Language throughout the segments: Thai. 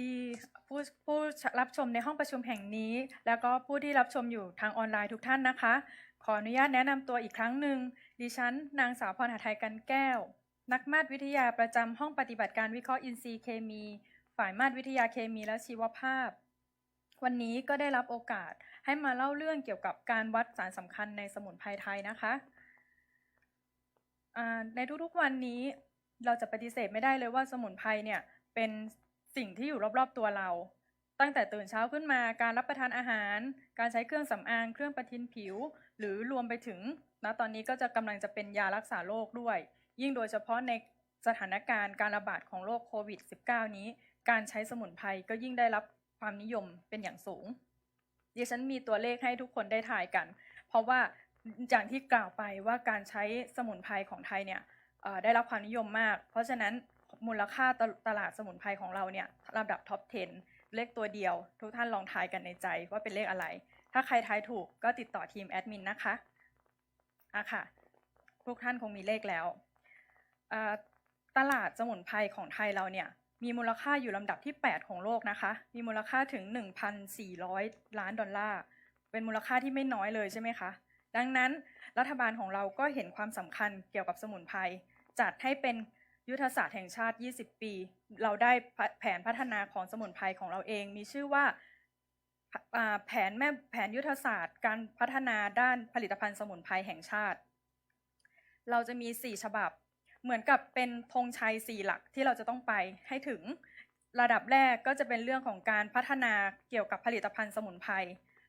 ดีผู้ผู้รับชมในห้องประชุมแห่งนี้ แล้วก็ผู้ที่รับชมอยู่ทางออนไลน์ทุกท่านนะคะ ขออนุญาตแนะนำตัวอีกครั้งหนึ่งดิฉัน นางสาวพรหทัยกันแก้ว นักมาตรวิทยาประจำห้องปฏิบัติการวิเคราะห์อินทรีย์เคมี ฝ่ายมาตรวิทยาเคมีและชีวภาพ วันนี้ก็ได้รับโอกาสให้มาเล่าเรื่องเกี่ยวกับการวัดสารสำคัญในสมุนไพรไทยนะคะในทุกๆวันนี้เราจะปฏิเสธไม่ได้เลยว่าสมุนไพรเนี่ยเป็น สิ่งที่อยู่รอบๆตัวเรา ตั้งแต่ตื่นเช้าขึ้นมาการรับประทานอาหาร การใช้เครื่องสำอาง เครื่องประทินผิว หรือรวมไปถึงณตอนนี้ก็จะกำลังจะเป็นยารักษาโรคด้วย ยิ่งโดยเฉพาะในสถานการณ์การระบาดของโรคโควิด -19 นี้ การใช้สมุนไพรก็ยิ่งได้รับความนิยมเป็นอย่างสูงดิฉันมีตัวเลขให้ทุกคนได้ถ่ายกัน เพราะว่าอย่างที่กล่าวไปว่าการใช้สมุนไพรของไทยเนี่ยได้รับความนิยมมาก เพราะฉะนั้น มูลค่าตตลาดสมุนไพรของเราเนี่ยลำดับท็อป 10 เลขตัวเดียว ทุกท่านลองทายกันในใจว่าเป็นเลขอะไร ถ้าใครทายถูกก็ติดต่อทีมแอดมินนะคะอะค่ะ ทุกท่านคงมีเลขแล้ว ตลาดสมุนไพรของไทยเราเนี่ยมีมูลค่าอยู่ลำดับที่ 8 ของโลกนะคะ มีมูลค่าถึง 1,400 ล้านดอลลาร์ เป็นมูลค่าที่ไม่น้อยเลยใช่ไหมคะ ดังนั้นรัฐบาลของเราก็เห็นความสำคัญเกี่ยวกับสมุนไพรจัดให้เป็น ยุทธศาสตร์แห่งชาติ 20 ปี เราได้แผนพัฒนาของสมุนไพรของเราเอง มีชื่อว่าแผนแม่แผนยุทธศาสตร์ การพัฒนาด้านผลิตภัณฑ์สมุนไพรแห่งชาติ เราจะมี 4 ฉบับ เหมือนกับเป็นธงชัย 4 หลักที่เราจะต้องไปให้ถึงระดับแรกก็จะเป็นเรื่องของการพัฒนาเกี่ยวกับผลิตภัณฑ์สมุนไพร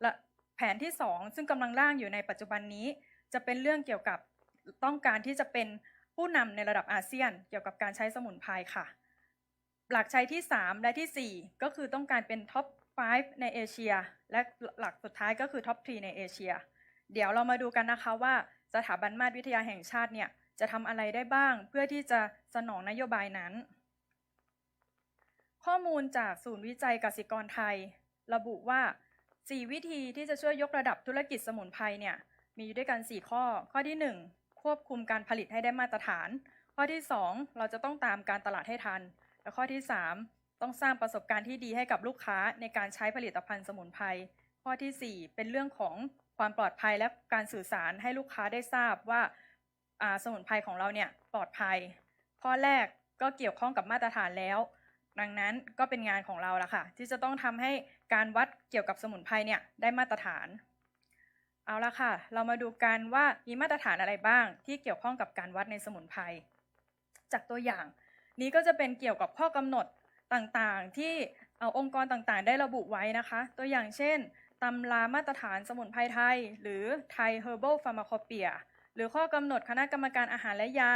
และแผนที่ 2 ซึ่งกำลังร่างอยู่ในปัจจุบันนี้ จะเป็นเรื่องเกี่ยวกับต้องการที่จะเป็น ผู้นำในระดับอาเซียนเกี่ยวกับการใช้สมุนไพรค่ะ หลักใช้ที่ 3 และที่ 4 ก็คือต้องการเป็นท็อป 5 ในเอเชีย และหลักสุดท้ายก็คือท็อป 3 ในเอเชีย เดี๋ยวเรามาดูกันนะคะว่าสถาบันมาตรวิทยาแห่งชาติเนี่ยจะทำอะไรได้บ้าง เพื่อที่จะสนองนโยบายนั้น ข้อมูลจากศูนย์วิจัยกสิกรไทย ระบุว่า 4 วิธีที่จะช่วยยกระดับธุรกิจสมุนไพรเนี่ยมีอยู่ด้วยกัน 4 ข้อ ข้อที่ 1 ควบคุมการผลิตให้ได้มาตรฐาน ข้อที่ 2 เราจะต้องตามการตลาดให้ทัน และข้อที่ 3 ต้องสร้างประสบการณ์ที่ดีให้กับลูกค้าในการใช้ผลิตภัณฑ์สมุนไพรข้อทีสี่4 เป็นเรื่องของความปลอดภัยและการสื่อสารให้ลูกค้าได้ทราบว่าอ่าสมุนไพรของเราเนี่ยปลอดภัย ข้อแรกก็เกี่ยวข้องกับมาตรฐานแล้ว ดังนั้นก็เป็นงานของเราละค่ะ ที่จะต้องทำให้การวัดเกี่ยวกับสมุนไพรเนี่ยได้มาตรฐาน เอาละค่ะ เรามาดูกันว่ามีมาตรฐานอะไรบ้าง ที่เกี่ยวข้องกับการวัดในสมุนไพร จากตัวอย่าง นี้ก็จะเป็นเกี่ยวกับข้อกำหนดต่างๆ ที่เอาองค์กรต่างๆ ได้ระบุไว้นะคะ ตัวอย่างเช่นตำรามาตรฐานสมุนไพรไทย หรือ Thai Herbal Pharmacopoeia หรือข้อกำหนดคณะกรรมการอาหารและยา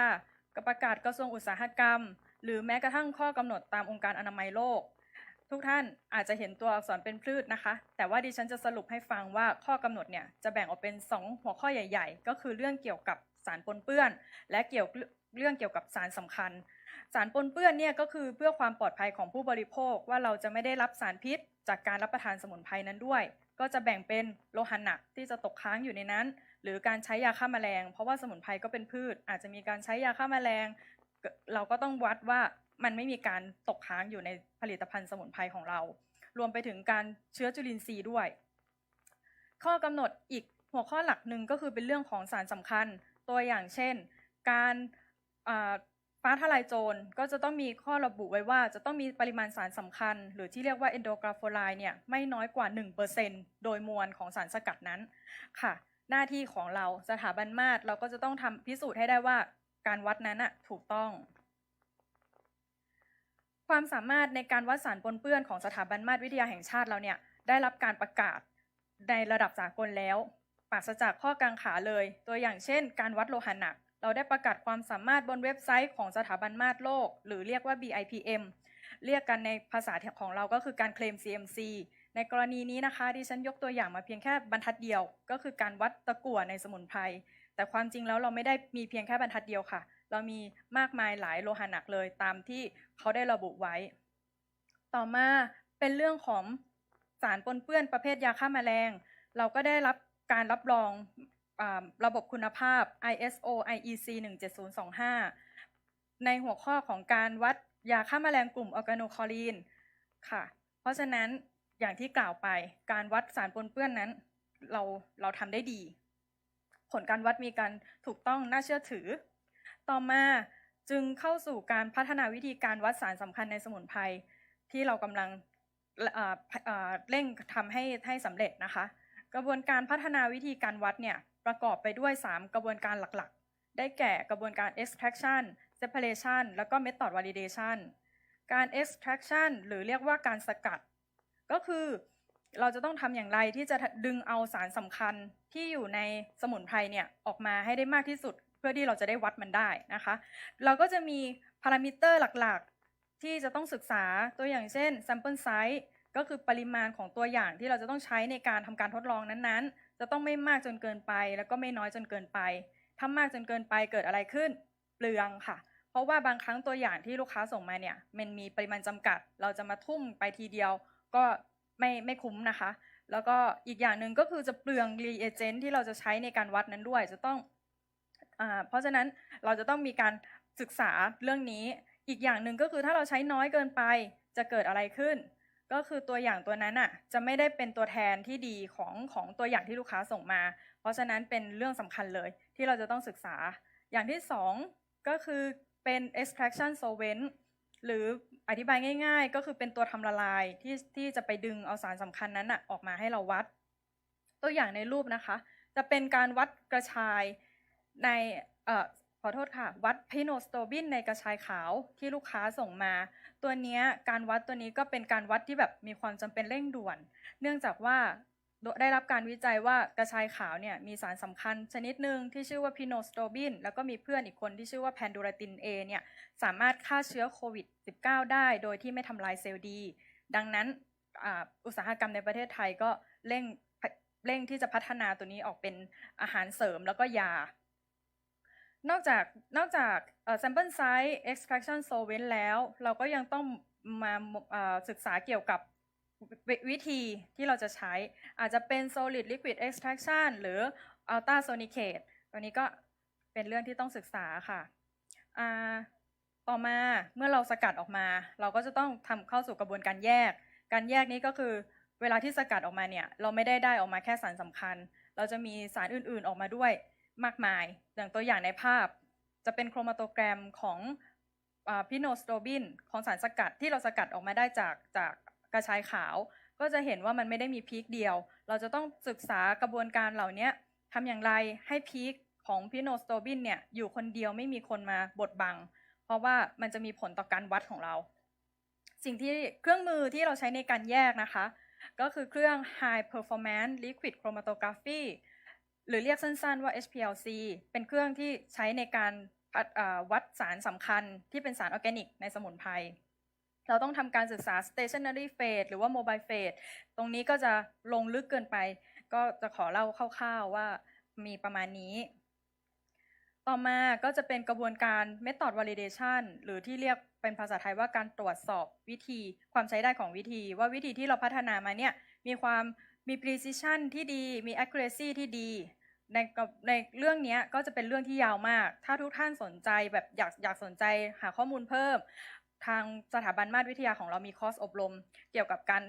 กับประกาศกระทรวงอุตสาหกรรม หรือแม้กระทั่งข้อกำหนดตามองค์การอนามัยโลก ทุกท่านอาจจะเห็นตัวอักษรเป็นพืชนะคะ แต่ว่าดิฉันจะสรุปให้ฟังว่าข้อกำหนดเนี่ยจะแบ่งออกเป็น 2 หัวข้อใหญ่ ๆ ก็คือเรื่องเกี่ยวกับสารปนเปื้อน และเกี่ยวเรื่องเกี่ยวกับสารสำคัญ สารปนเปื้อนเนี่ยก็คือเพื่อความปลอดภัยของผู้บริโภคว่าเราจะไม่ได้รับสารพิษ จากการรับประทานสมุนไพรนั้นด้วย ก็จะแบ่งเป็นโลหะหนักที่จะตกค้างอยู่ในนั้น หรือการใช้ยาฆ่าแมลง เพราะว่าสมุนไพรก็เป็นพืช อาจจะมีการใช้ยาฆ่าแมลง เราก็ต้องวัดว่า มันไม่มีการตกค้างอยู่ในผลิตภัณฑ์สมุนไพรของเรา รวมไปถึงการเชื้อจุลินทรีย์ด้วย ข้อกำหนดอีกหัวข้อหลักหนึ่งก็คือเป็นเรื่องของสารสำคัญ ตัวอย่างเช่น การฟ้าทลายโจรก็จะต้องมีข้อระบุไว้ว่าจะต้องมีปริมาณสารสำคัญ หรือที่เรียกว่าเอนโดกราโฟไลน์เนี่ยไม่น้อยกว่า 1%โดยมวลของสารสกัดนั้นค่ะ หน้าที่ของเราสถาบันมาตรเราก็จะต้องทำพิสูจน์ให้ได้ว่าการวัดนั้นอะถูกต้อง ความสามารถในการวัดสารปนเปื้อนของสถาบันมาตรวิทยาแห่งชาติเราเนี่ยได้รับการประกาศในระดับสากลแล้วปราศจากข้อกังขาเลย ตัวอย่างเช่น การวัดโลหะหนัก เราได้ประกาศความสามารถบนเว็บไซต์ของสถาบันมาตรโลก หรือเรียกว่า BIPM เรียกกันในภาษาของเราก็คือการเคลม CMC ในกรณีนี้นะคะดิฉันยกตัวอย่างมาเพียงแค่บรรทัดเดียว ก็คือการวัดตะกั่วในสมุนไพรแต่ความจริงแล้วเราไม่ได้มีเพียงแค่บรรทัดเดียวค่ะ เรามีมากมายหลายโลหะหนักเลยตามที่เขาได้ระบุไว้ ต่อมาเป็นเรื่องของสารปนเปื้อนประเภทยาฆ่าแมลง เราก็ได้รับการรับรองระบบคุณภาพ ISO IEC 17025 ในหัวข้อของการวัดยาฆ่าแมลงกลุ่มออร์แกโนคอลีนค่ะ เพราะฉะนั้นอย่างที่กล่าวไปการวัดสารปนเปื้อนนั้น เราเราทำได้ดี ผลการวัดมีการถูกต้องน่าเชื่อถือ ต่อมาจึงเข้าสู่การพัฒนาวิธีการวัดสารสำคัญในสมุนไพรที่เรากำลังเร่งทำให้ให้สำเร็จนะคะ กระบวนการพัฒนาวิธีการวัดเนี่ยประกอบไปด้วย 3 กระบวนการหลักๆ ได้แก่กระบวนการ extraction separation แล้วก็ method validation การ extraction หรือเรียกว่าการสกัด ก็คือเราจะต้องทำอย่างไรที่จะดึงเอาสารสำคัญที่อยู่ในสมุนไพรเนี่ยออกมาให้ได้มากที่สุด เพื่อที่เราจะได้วัดมันได้นะคะ เราก็จะมีพารามิเตอร์หลักๆ ที่จะต้องศึกษาตัวอย่างเช่น sample size ก็คือปริมาณของตัวอย่างที่เราจะต้องใช้ในการทำการทดลองนั้นๆ จะต้องไม่มากจนเกินไป แล้วก็ไม่น้อยจนเกินไป ถ้ามากจนเกินไปเกิดอะไรขึ้นเปลืองค่ะ เพราะว่าบางครั้งตัวอย่างที่ลูกค้าส่งมาเนี่ยมันมีปริมาณจำกัด เราจะมาทุ่มไปทีเดียว ก็ไม่ไม่คุ้มนะคะ แล้วก็อีกอย่างหนึ่งก็คือจะเปลืองรีเอเจนต์ที่เราจะใช้ในการวัดนั้นด้วย จะต้อง เพราะฉะนั้นเราจะต้องมีการศึกษาเรื่องนี้ อีกอย่างหนึ่งก็คือถ้าเราใช้น้อยเกินไปจะเกิดอะไรขึ้น ก็คือตัวอย่างตัวนั้นอะจะไม่ได้เป็นตัวแทนที่ดีของของตัวอย่างที่ลูกค้าส่งมา เพราะฉะนั้นเป็นเรื่องสำคัญเลยที่เราจะต้องศึกษา อย่างที่สองก็คือเป็น extraction solvent หรืออธิบายง่าย ๆ ก็คือเป็นตัวทำละลายที่ที่จะไปดึงเอาสารสำคัญนั้นอะออกมาให้เราวัด ตัวอย่างในรูปนะคะ จะเป็นการวัดกระชาย ในเอ่อขอโทษค่ะ วัดพิโนสโตบินในกระชายขาวที่ลูกค้าส่งมา ตัวนี้การวัดตัวนี้ก็เป็นการวัดที่แบบมีความจำเป็นเร่งด่วน เนื่องจากว่าได้รับการวิจัยว่ากระชายขาวเนี่ยมีสารสำคัญชนิดหนึ่งที่ชื่อว่าพิโนสโตบินแล้วก็มีเพื่อนอีกคนที่ชื่อว่าแพนดูราตินเอเนี่ยสามารถฆ่าเชื้อโควิด -19 ได้โดยที่ไม่ทำลายเซลล์ดี ดังนั้นอุตสาหกรรมในประเทศไทยก็เร่งเร่งที่จะพัฒนาตัวนี้ออกเป็นอาหารเสริมแล้วก็ยา นอกจากนอกจาก sample size extraction solvent แล้ว เราก็ยังต้องมาศึกษาเกี่ยวกับววิธีที่เราจะใช้ อาจจะเป็น solid liquid extraction หรือ ultrasonicate ตัวนี้ก็เป็นเรื่องที่ต้องศึกษาค่ะ ต่อมาเมื่อเราสกัดออกมา เราก็จะต้องทำเข้าสู่กระบวนการแยก การแยกนี้ก็คือเวลาที่สกัดออกมาเนี่ย เราไม่ได้ได้ออกมาแค่สารสำคัญ เราจะมีสารอื่นๆออกมาด้วย มากมาย อย่างตัวอย่างในภาพจะเป็นโครมาโตแกรมของพิโนสโตบินของสารสกัดที่เราสกัดออกมาได้จากจากกระชายขาว ก็จะเห็นว่ามันไม่ได้มีพีคเดียว เราจะต้องศึกษากระบวนการเหล่านี้ทำอย่างไรให้พีคของพิโนสโตบินเนี่ยอยู่คนเดียวไม่มีคนมาบดบัง เพราะว่ามันจะมีผลต่อการวัดของเรา สิ่งที่เครื่องมือที่เราใช้ในการแยกนะคะ ก็คือเครื่อง High Performance Liquid Chromatography หรือเรียกสั้นๆว่า HPLC เป็นเครื่องที่ใช้ในการวัดสารสำคัญที่เป็นสารออร์แกนิกในสมุนไพร เราต้องทำการศึกษา stationary phase หรือว่า mobile phase ตรงนี้ก็จะลงลึกเกินไป ก็จะขอเล่าคร่าวๆว่ามีประมาณนี้ ต่อมาก็จะเป็นกระบวนการ method validation หรือที่เรียกเป็นภาษาไทยว่าการตรวจสอบวิธีความใช้ได้ของวิธี ว่าวิธีที่เราพัฒนามาเนี่ยมีความมี precision ที่ดี มี accuracy ที่ดี ในในเรื่องนี้ก็จะเป็นเรื่องที่ยาวมาก ถ้าทุกท่านสนใจแบบอยากอยากสนใจหาข้อมูลเพิ่ม ทางสถาบันมาตรวิทยาของเรามีคอร์สอบรม เกี่ยวกับการ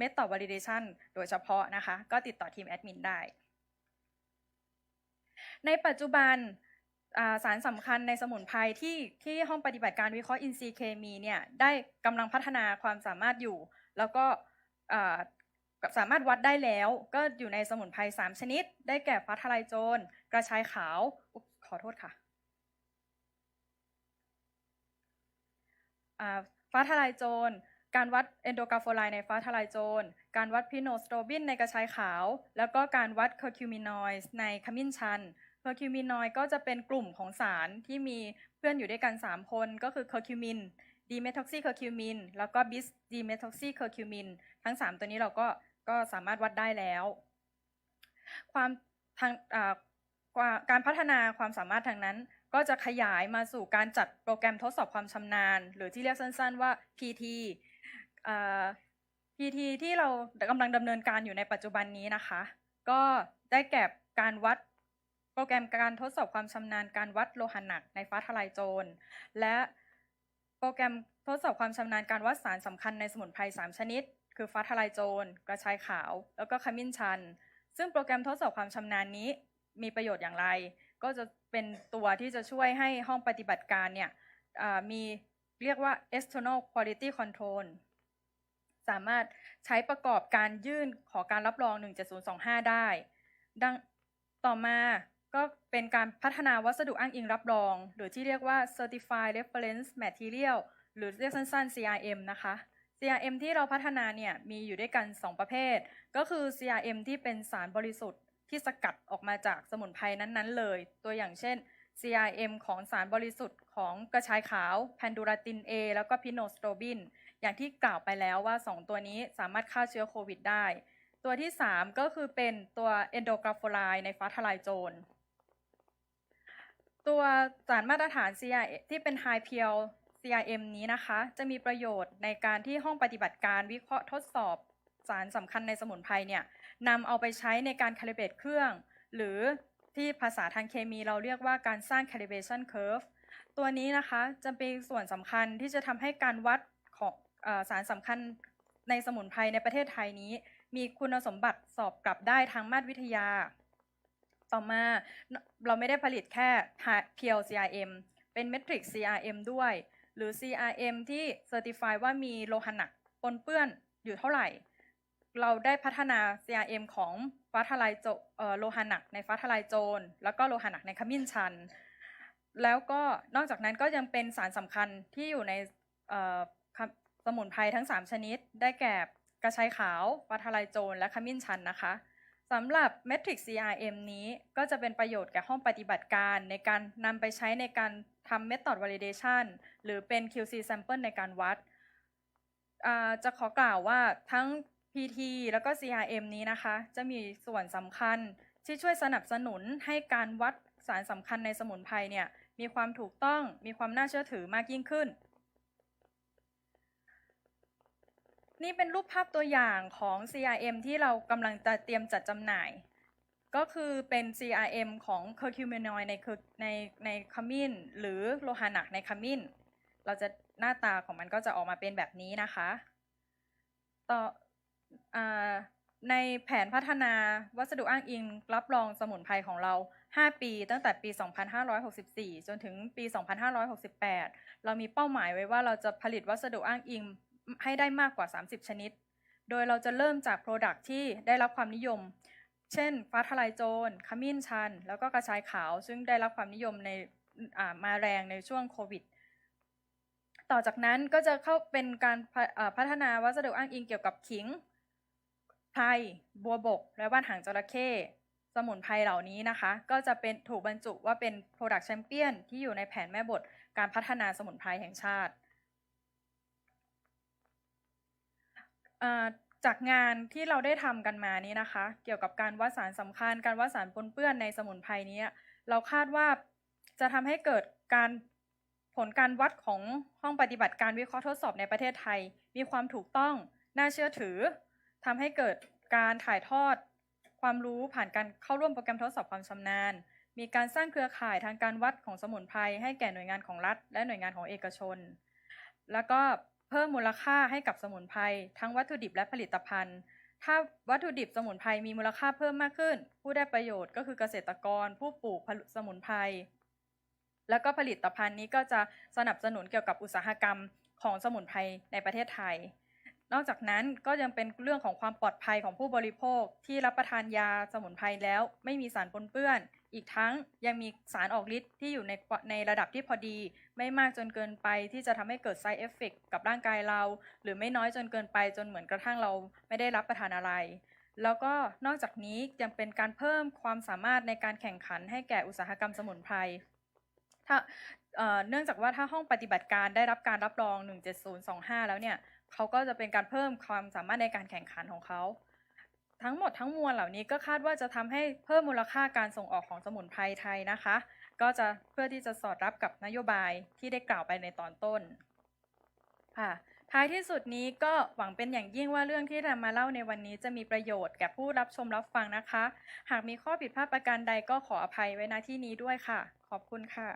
method validation โดยเฉพาะนะคะ ก็ติดต่อทีมแอดมินได้ ในปัจจุบันสารสำคัญในสมุนไพรที่ที่ห้องปฏิบัติการวิเคราะห์อินทรีย์เคมีเนี่ยได้กำลังพัฒนาความสามารถอยู่ แล้วก็ สามารถวัดได้แล้วก็อยู่ในสมุนไพร3 ชนิด ได้แก่ฟ้าทลายโจร กระชายขาวขอโทษค่ะฟ้าทลายโจร การวัดเอนโดกาโฟไลในฟ้าทลายโจร การวัดพิโนสโตบินในกระชายขาว แล้วก็การวัดเคอร์คิวมินอยด์ในขมิ้นชันเคอร์คิวมินอยก็จะเป็นกลุ่มของสารที่มีเพื่อนอยู่ด้วยกัน 3 คนก็คือเคอร์คิวมินดีเมทอกซีเคอร์คิวมินแล้วก็บิสดีเมทอกซีเคอร์คิวมินทั้ง 3 ตัวนี้เราก็ ก็สามารถวัดได้แล้ว ความทางการพัฒนาความสามารถทางนั้น ก็จะขยายมาสู่การจัดโปรแกรมทดสอบความชำนาญ หรือที่เรียกสั้น ๆ ว่า PT PT ที่เรากำลังดำเนินการอยู่ในปัจจุบันนี้นะคะ ก็ได้แก่การวัดโปรแกรมการทดสอบความชำนาญการวัดโลหะหนักในฟ้าทลายโจร และโปรแกรมทดสอบความชำนาญการวัดสารสำคัญในสมุนไพร3 ชนิด คือฟ้าทลายโจร กระชายขาว แล้วก็ขมิ้นชัน ซึ่งโปรแกรมทดสอบความชำนาญนี้มีประโยชน์อย่างไร ก็จะเป็นตัวที่จะช่วยให้ห้องปฏิบัติการเนี่ยมีเรียกว่า external quality control สามารถใช้ประกอบการยื่นขอการรับรอง 17025 ได้ ดังต่อมาก็เป็นการพัฒนาวัสดุอ้างอิงรับรอง หรือที่เรียกว่า Certified Reference Material หรือเรียกสั้นๆ CRM นะคะ CRM ที่เราพัฒนาเนี่ยมีอยู่ด้วยกัน 2 ประเภท ก็คือ CRM ที่เป็นสารบริสุทธิ์ที่สกัดออกมาจากสมุนไพรนั้นๆ เลย ตัวอย่างเช่น CRM ของสารบริสุทธิ์ของกระชายขาวแพนดูราติน A แล้วก็พิโนสโตรบิน อย่างที่กล่าวไปแล้วว่า 2 ตัวนี้สามารถฆ่าเชื้อโควิดได้ ตัวที่ 3 ก็คือเป็นตัว endoglycerol ในฟ้าทลายโจร ตัวสารมาตรฐาน CRM ที่เป็น High Pure CRM นี้นะคะ จะมีประโยชน์ในการที่ห้องปฏิบัติการวิเคราะห์ทดสอบสารสำคัญในสมุนไพรเนี่ยนำเอาไปใช้ในการคาลิเบรตเครื่อง หรือที่ภาษาทางเคมีเราเรียกว่าการสร้าง calibration curve ตัวนี้นะคะจะเป็นส่วนสำคัญที่จะทำให้การวัดของอสารสำคัญในสมุนไพรในประเทศไทยนี้ มีคุณสมบัติสอบกลับได้ทางมาตรวิทยา ต่อมาเราไม่ได้ผลิตแค่เพียว CRM เป็น Metric CRM ด้วย หรือ CRM ที่ Certify ว่ามีโลหะหนักปนเปื้อนอยู่เท่าไหร่ เราได้พัฒนา CRM ของฟ้าทลายโจโลหะหนักในฟ้าทลายโจร แล้วก็โลหะหนักในขมิ้นชัน แล้วก็นอกจากนั้นก็ยังเป็นสารสำคัญที่อยู่ในสมุนไพรทั้ง 3 ชนิด ได้แก่กระชายขาวฟ้าทลายโจร และขมิ้นชันนะคะ สำหรับ Metric CRM นี้ก็จะเป็นประโยชน์แก่ห้องปฏิบัติการในการนำไปใช้ในการทำ Method Validation หรือเป็น QC Sample ในการวัด จะขอกล่าวว่าทั้ง PT แล้วก็ CRM นี้นะคะ จะมีส่วนสำคัญที่ช่วยสนับสนุนให้การวัดสารสำคัญในสมุนไพรเนี่ยมีความถูกต้องมีความน่าเชื่อถือมากยิ่งขึ้น นี่เป็นรูปภาพตัวอย่างของ CRM ที่เรากำลังจะเตรียมจัดจำหน่าย ก็คือเป็น CRM ของ curcuminoid ในในในขมิ้น หรือโลหะหนักในขมิ้น เราจะหน้าตาของมันก็จะออกมาเป็นแบบนี้นะคะ ต่ออในแผนพัฒนาวัสดุอ้างอิงรับรองสมุนไพรของเรา 5 ปีตั้งแต่ปี 2564 จนถึงปี 2568 เรามีเป้าหมายไว้ว่าเราจะผลิตวัสดุอ้างอิง ให้ได้มากกว่า 30 ชนิด โดยเราจะเริ่มจาก Product ที่ได้รับความนิยม เช่น ฟ้าทลายโจร ขมิ้นชัน แล้วก็กระชายขาว ซึ่งได้รับความนิยมในมาแรงในช่วงโควิด ต่อจากนั้นก็จะเข้าเป็นการพ,พัฒนาวัสดุอ้างอิงเกี่ยวกับขิงไพรบัวบก และว่านหางจระเข้สมุนไพรเหล่านี้นะคะ ก็จะเป็นถูกบรรจุว่าเป็น Product Champion ที่อยู่ในแผนแม่บทการพัฒนาสมุนไพรแห่งชาติอ่า จากงานที่เราได้ทำกันมานี้นะคะ เกี่ยวกับการวัดสารสำคัญ การวัดสารปนเปื้อนในสมุนไพรนี้เราคาดว่าจะทำให้เกิดการผลการวัดของห้องปฏิบัติการวิเคราะห์ทดสอบในประเทศไทย มีความถูกต้องน่าเชื่อถือทำให้เกิดการถ่ายทอด ความรู้ผ่านการเข้าร่วมโปรแกรมทดสอบความชำนาญ มีการสร้างเครือข่ายทางการวัดของสมุนไพรให้แก่หน่วยงานของรัฐ และหน่วยงานของเอกชน แล้วก็ เพิ่มมูลค่าให้กับสมุนไพรทั้งวัตถุดิบและผลิตภัณฑ์ ถ้าวัตถุดิบสมุนไพรมีมูลค่าเพิ่มมากขึ้น ผู้ได้ประโยชน์ก็คือเกษตรกร ผู้ปลูกสมุนไพรแล้วก็ผลิตภัณฑ์นี้ก็จะสนับสนุนเกี่ยวกับอุตสาหกรรมของสมุนไพรในประเทศไทย นอกจากนั้นก็ยังเป็นเรื่องของความปลอดภัยของผู้บริโภคที่รับประทานยาสมุนไพรแล้วไม่มีสารปนเปื้อน อีกทั้งยังมีสารออกฤทธิ์ที่อยู่ในในระดับที่พอดี ไม่มากจนเกินไปที่จะทำให้เกิด side effect กับร่างกายเรา หรือไม่น้อยจนเกินไปจนเหมือนกระทั่งเราไม่ได้รับประทานอะไร แล้วก็นอกจากนี้ยังเป็นการเพิ่มความสามารถในการแข่งขันให้แก่อุตสาหกรรมสมุนไพรถ้าเนื่องจากว่าถ้าห้องปฏิบัติการได้รับการรับรอง 17025 แล้วเนี่ยเขาก็จะเป็นการเพิ่มความสามารถในการแข่งขันของเขา ทั้งหมดทั้งมวลเหล่านี้ก็คาดว่าจะทำให้เพิ่มมูลค่าการส่งออกของสมุนไพรไทยนะคะ ก็จะเพื่อที่จะสอดรับกับนโยบายที่ได้กล่าวไปในตอนต้นค่ะท้ายที่สุดนี้ก็หวังเป็นอย่างยิ่งว่าเรื่องที่นำมาเล่าในวันนี้จะมีประโยชน์แก่ผู้รับชมรับฟังนะคะ หากมีข้อผิดพลาดประการใดก็ขออภัยไว้ณที่นี้ด้วยค่ะ ขอบคุณค่ะ